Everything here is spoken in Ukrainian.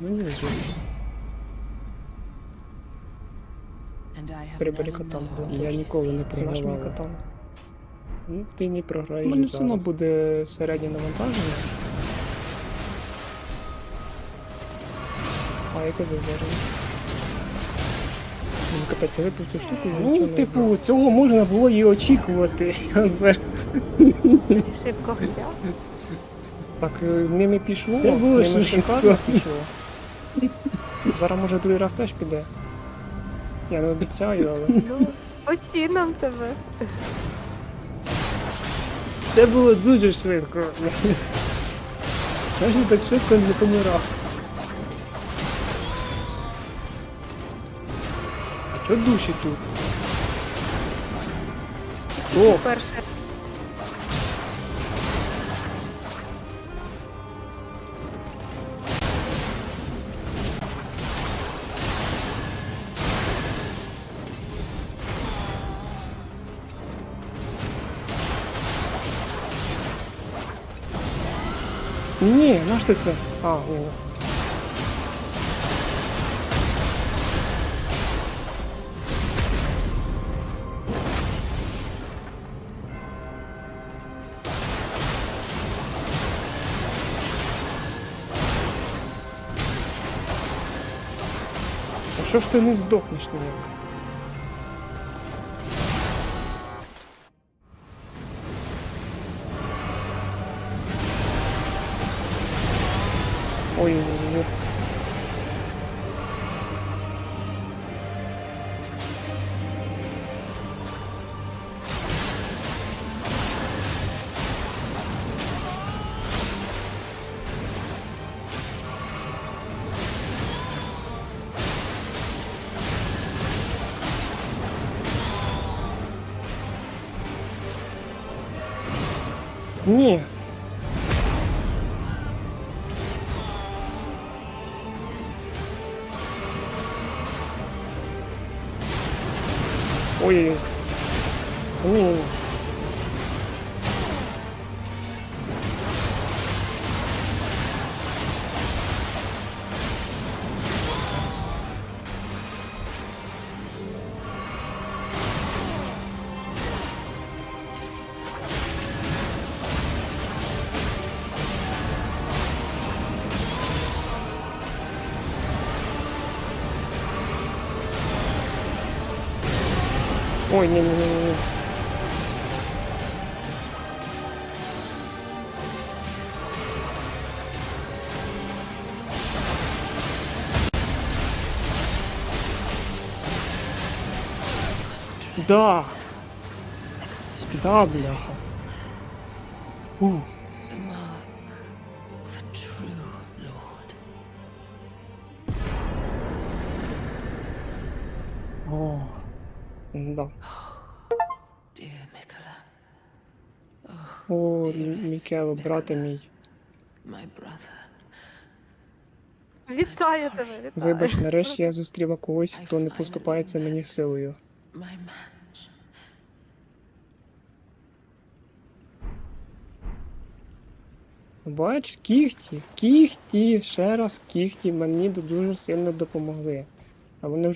Ну ні, звісно. And I have При never барикатам known І я ніколи не it is. катан. Ну, ти не програєш. У мене мене все одно буде середнє навантаження. А яке завдання? Ну, капець, я випив цю штуку, Ну, типу, цього можна було і очікувати. Шибко хотів. Так, е, ними пішло, швидко. шикарно пішло. Зараз може другий раз теж піде. Я не обіцяю, але. Ну, з почином тебе. Це було дуже швидко. Знаєш, я так швидко не помирав. А що душі тут? О, Перше. Ні, наш ти це? А, о. А що ж ти не здохнеш ніяк? Ой, ой, ой. Ні. Ой. Ні. Ой, ні, ні, ні, ні. Да. Да, бляха. У. О. Да. О, Мікело, брате мій. Вітаю тебе, вітаю. Вибач, нарешті я зустріла когось, хто не поступається мені силою. Бач, кіхті, кіхті, ще раз кіхті мені дуже сильно допомогли. А вони вже